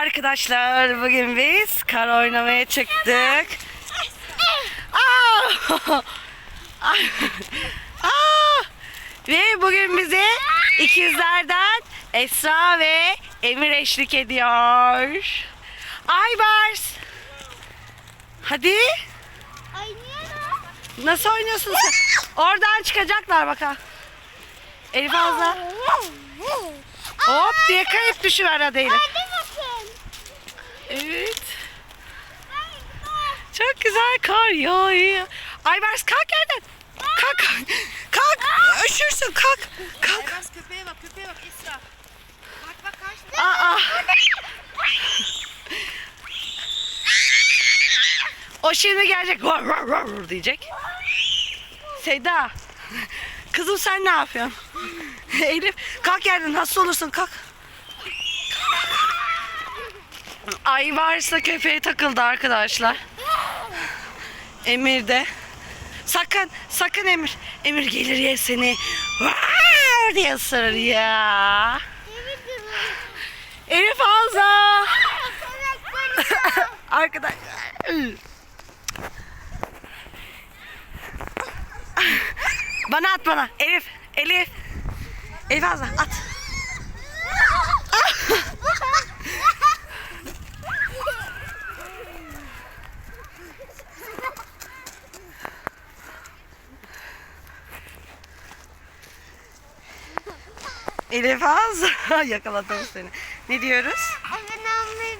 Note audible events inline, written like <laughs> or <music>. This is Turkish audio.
Arkadaşlar bugün biz kar oynamaya çıktık. Aa! <laughs> Aa! Ve bugün bize ikizlerden Esra ve Emir eşlik ediyor. Aybars. Hadi. Nasıl oynuyorsun sen? Oradan çıkacaklar bakalım. Elif Azra. Hop diye kayıp düşüver hadi Elif. Evet. Çok güzel kar yağıyor. Aybars kalk yerden. Kalk. Kalk. Kalk. Üşürsün kalk. Kalk. Aybars köpeğe bak köpeğe bak Esra. Bak bak karşıda. Aa. O şimdi gelecek. Var var var diyecek. Seda. Kızım sen ne yapıyorsun? Elif kalk yerden hasta olursun kalk. Ay varsa köpeğe takıldı arkadaşlar. Emir de. Sakın sakın Emir. Emir gelir ya seni. Var diye ısırır ya. Elif Hamza. <laughs> Arkadaşlar. Bana at bana. Elif. Elif. Elif Hamza at. Elif Ağız <laughs> yakaladım seni. Ne diyoruz? Abone olmayı